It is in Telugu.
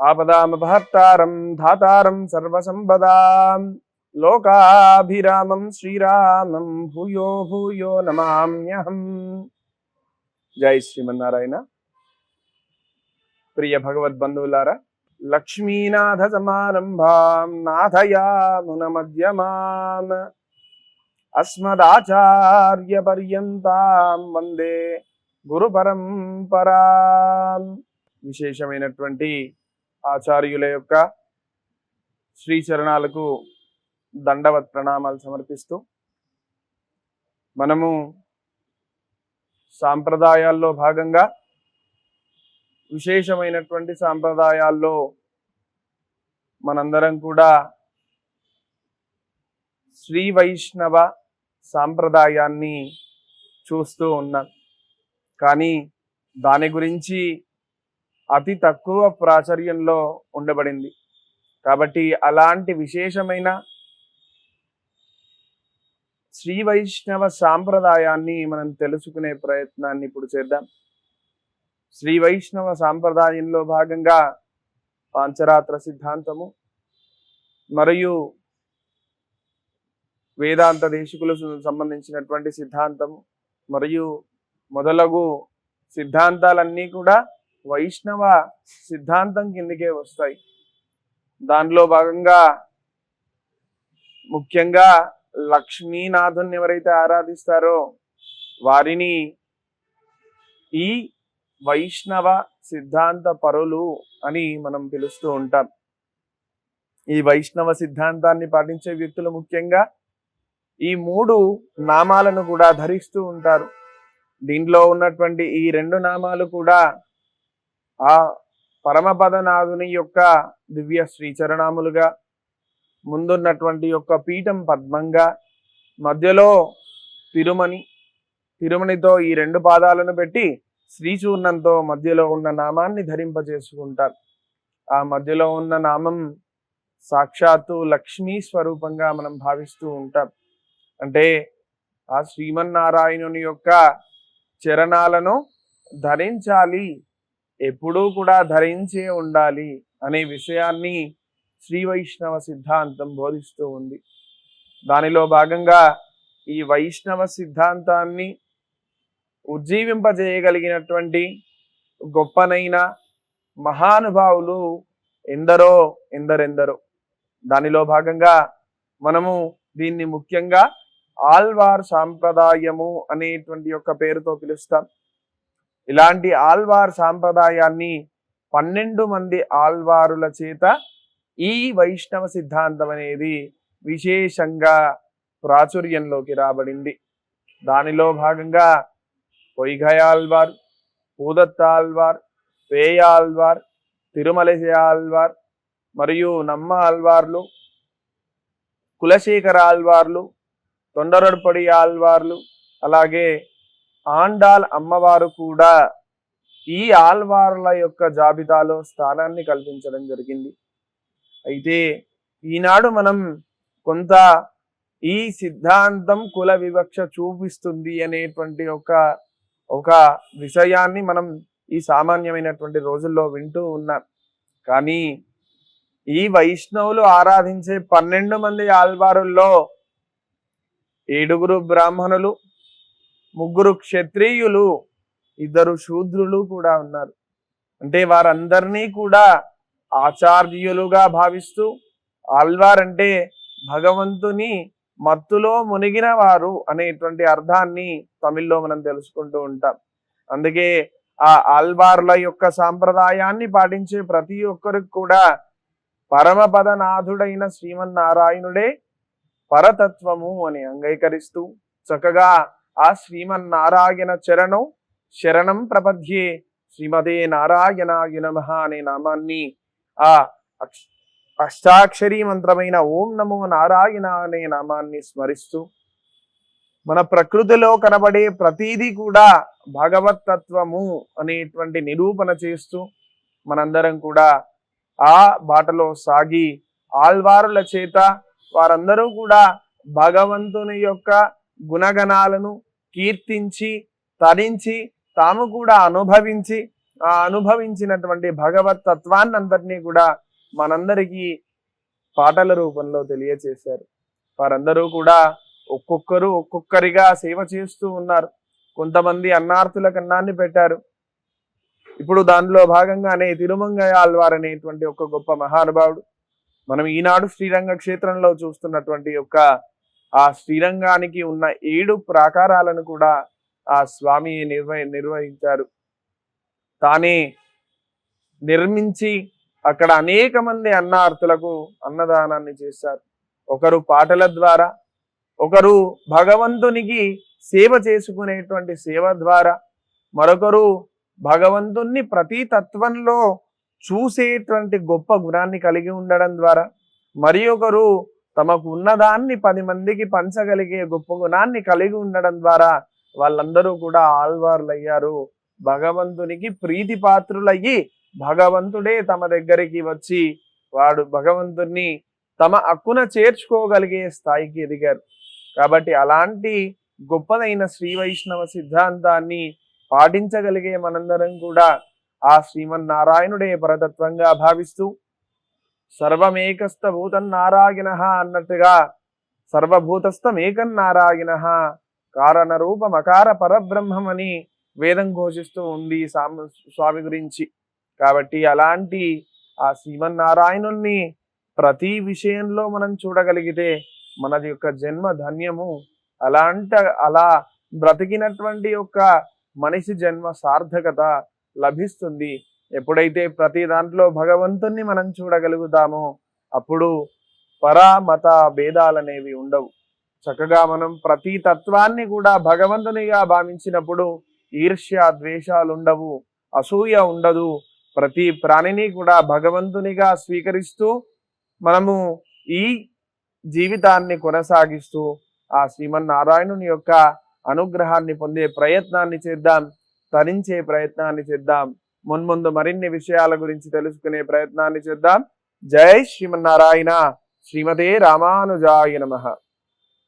ఆపదామపహర్తారం ధాతారం సర్వసంపదాం. లోకాభిరామం శ్రీరామం భూయో భూయో నమామ్యహం. జై శ్రీమన్నారాయణ. ప్రియ భగవద్బంధువులారా లక్ష్మీనాథ సమారంభాం నాథయామున మధ్యమాం. అస్మదాచార్య పర్యంతాం వందే గురు పరంపరా విశేషమైనటువంటి ఆచార్యుల యొక్క శ్రీచరణాలకు దండవత్ ప్రణామాలు సమర్పిస్తూ మనము సాంప్రదాయాల్లో భాగంగా విశేషమైనటువంటి సాంప్రదాయాల్లో మనందరం కూడా శ్రీ వైష్ణవ సాంప్రదాయాన్ని చూస్తూ ఉన్నాం. కానీ దాని గురించి అతి తక్కువ ప్రాచుర్యంలో ఉండబడింది. కాబట్టి అలాంటి విశేషమైన శ్రీ వైష్ణవ సాంప్రదాయాన్ని మనం తెలుసుకునే ప్రయత్నాన్ని ఇప్పుడు చేద్దాం. శ్రీ వైష్ణవ సాంప్రదాయంలో భాగంగా పాంచరాత్ర సిద్ధాంతము మరియు వేదాంత దేశికులకు సంబంధించినటువంటి సిద్ధాంతము మరియు మొదలగు సిద్ధాంతాలన్నీ కూడా వైష్ణవ సిద్ధాంతం కిందకే వస్తాయి. దానిలో భాగంగా ముఖ్యంగా లక్ష్మీనాథుని ఎవరైతే ఆరాధిస్తారో వారిని ఈ వైష్ణవ సిద్ధాంత పరులు అని మనం పిలుస్తూ ఉంటాం. ఈ వైష్ణవ సిద్ధాంతాన్ని పాటించే వ్యక్తులు ముఖ్యంగా ఈ మూడు నామాలను కూడా ధరిస్తూ ఉంటారు. దీంట్లో ఉన్నటువంటి ఈ రెండు నామాలు కూడా ఆ పరమపదనాథుని యొక్క దివ్య శ్రీచరణాములుగా ముందున్నటువంటి యొక్క పీఠం పద్మంగా మధ్యలో తిరుమణి తిరుమణితో ఈ రెండు పాదాలను పెట్టి శ్రీచూర్ణంతో మధ్యలో ఉన్న నామాన్ని ధరింపజేసుకుంటారు. ఆ మధ్యలో ఉన్న నామం సాక్షాత్తు లక్ష్మీ స్వరూపంగా మనం భావిస్తూ ఉంటాం. అంటే ఆ శ్రీమన్నారాయణుని యొక్క చరణాలను ధరించాలి ఎప్పుడూ కూడా ధరించే ఉండాలి అనే విషయాన్ని శ్రీ వైష్ణవ సిద్ధాంతం బోధిస్తూ ఉంది. దానిలో భాగంగా ఈ వైష్ణవ సిద్ధాంతాన్ని ఉజ్జీవింపజేయగలిగినటువంటి గొప్పనైన మహానుభావులు ఎందరో ఎందరెందరో. దానిలో భాగంగా మనము దీన్ని ముఖ్యంగా ఆల్వార్ సాంప్రదాయము అనేటువంటి యొక్క పేరుతో పిలుస్తాం. ఇలాంటి ఆల్వార్ సాంప్రదాయాన్ని పన్నెండు మంది ఆల్వారుల చేత ఈ వైష్ణవ సిద్ధాంతం అనేది విశేషంగా ప్రాచుర్యంలోకి రాబడింది. దానిలో భాగంగా పొయ్గయాల్వార్ పూదత్తాల్వార్ పేయాల్వార్ తిరుమలసి ఆల్వార్ మరియు నమ్మ ఆల్వార్లు కులశేఖర ఆల్వార్లు తొండరొడపడి ఆల్వార్లు అలాగే ఆండాల్ అమ్మవారు కూడా ఈ ఆల్వార్ల యొక్క జాబితాలో స్థానాన్ని కల్పించడం జరిగింది. అయితే ఈనాడు మనం కొంత ఈ సిద్ధాంతం కుల వివక్ష చూపిస్తుంది అనేటువంటి ఒక ఒక విషయాన్ని మనం ఈ సామాన్యమైనటువంటి రోజుల్లో వింటూ ఉన్నాం. కానీ ఈ వైష్ణవులు ఆరాధించే పన్నెండు మంది ఆల్వారుల్లో ఏడుగురు బ్రాహ్మణులు ముగ్గురు క్షత్రియులు ఇద్దరు శూద్రులు కూడా ఉన్నారు. అంటే వారందరినీ కూడా ఆచార్యులుగా భావిస్తూ ఆల్వార్ అంటే భగవంతుని మత్తులో మునిగిన వారు అనేటువంటి అర్థాన్ని తమిళ్ళో మనం తెలుసుకుంటూ ఉంటాం. అందుకే ఆ ఆల్వార్ల యొక్క సాంప్రదాయాన్ని పాటించే ప్రతి ఒక్కరికి కూడా పరమపదనాథుడైన శ్రీమన్నారాయణుడే పరతత్వము అని అంగీకరిస్తూ చక్కగా ఆ శ్రీమన్నారాయణ చరణం శరణం ప్రపద్యే. శ్రీమదే నారాయణాయ నమ అనే నామాన్ని ఆ అక్ష- అష్టాక్షరీ మంత్రమైన ఓం నమో నారాయణ అనే నామాన్ని స్మరిస్తూ మన ప్రకృతిలో కనబడే ప్రతీది కూడా భగవత్ తత్వము అనేటువంటి నిరూపణ చేస్తూ మనందరం కూడా ఆ బాటలో సాగి ఆల్వారుల చేత వారందరూ కూడా భగవంతుని యొక్క గుణగణాలను కీర్తించి తరించి తాము కూడా అనుభవించి ఆ అనుభవించినటువంటి భగవత్ తత్వాన్ని అందరినీ కూడా మనందరికీ పాటల రూపంలో తెలియచేశారు. వారందరూ కూడా ఒక్కొక్కరు ఒక్కొక్కరిగా సేవ చేస్తూ ఉన్నారు. కొంతమంది అన్నార్థులకు అన్నాన్ని పెట్టారు. ఇప్పుడు దానిలో భాగంగానే తిరుమంగయ్య అనేటువంటి ఒక గొప్ప మహానుభావుడు. మనం ఈనాడు శ్రీరంగ క్షేత్రంలో చూస్తున్నటువంటి యొక్క ఆ శ్రీరంగానికి ఉన్న ఏడు ప్రాకారాలను కూడా ఆ స్వామి నిర్వ నిర్వహించారు. తానే నిర్మించి అక్కడ అనేక మంది అన్నార్థులకు అన్నదానాన్ని చేశారు. ఒకరు పాటల ద్వారా ఒకరు భగవంతునికి సేవ చేసుకునేటువంటి సేవ ద్వారా మరొకరు భగవంతుణ్ణి ప్రతి తత్వంలో చూసేటువంటి గొప్ప గుణాన్ని కలిగి ఉండడం ద్వారా మరి ఒకరు తమకు ఉన్నదాన్ని పది మందికి పంచగలిగే గొప్ప గుణాన్ని కలిగి ఉండడం ద్వారా వాళ్ళందరూ కూడా ఆల్వార్లయ్యారు భగవంతునికి ప్రీతి పాత్రులయ్యి భగవంతుడే తమ దగ్గరికి వచ్చి వాడు భగవంతుణ్ణి తమ అక్కున చేర్చుకోగలిగే స్థాయికి ఎదిగారు. కాబట్టి అలాంటి గొప్పదైన శ్రీ వైష్ణవ సిద్ధాంతాన్ని పాటించగలిగే మనందరం కూడా ఆ శ్రీమన్నారాయణుడే పరతత్వంగా భావిస్తూ సర్వమేకస్థ భూతం అన్నట్టుగా సర్వభూతస్థమేకం కారణ రూపమకార పరబ్రహ్మం అని వేదం ఘోషిస్తూ ఉంది స్వామి గురించి. కాబట్టి అలాంటి ఆ శ్రీమన్నారాయణుణ్ణి ప్రతి విషయంలో మనం చూడగలిగితే మన యొక్క జన్మ ధన్యము. అలాంట అలా బ్రతికినటువంటి యొక్క మనిషి జన్మ సార్థకత లభిస్తుంది. ఎప్పుడైతే ప్రతి దాంట్లో భగవంతుణ్ణి మనం చూడగలుగుతామో అప్పుడు పరామత భేదాలనేవి ఉండవు. చక్కగా మనం ప్రతి తత్వాన్ని కూడా భగవంతునిగా భావించినప్పుడు ఈర్ష్య ద్వేషాలు ఉండవు అసూయ ఉండదు. ప్రతి ప్రాణిని కూడా భగవంతునిగా స్వీకరిస్తూ మనము ఈ జీవితాన్ని కొనసాగిస్తూ ఆ శ్రీమన్నారాయణుని యొక్క అనుగ్రహాన్ని పొందే ప్రయత్నాన్ని చేద్దాం తరించే ప్రయత్నాన్ని చేద్దాం. మున్ముందు మరిన్ని విషయాల గురించి తెలుసుకునే ప్రయత్నాన్ని చేద్దాం. జై శ్రీమన్నారాయణ. శ్రీమతే రామానుజాయ నమః.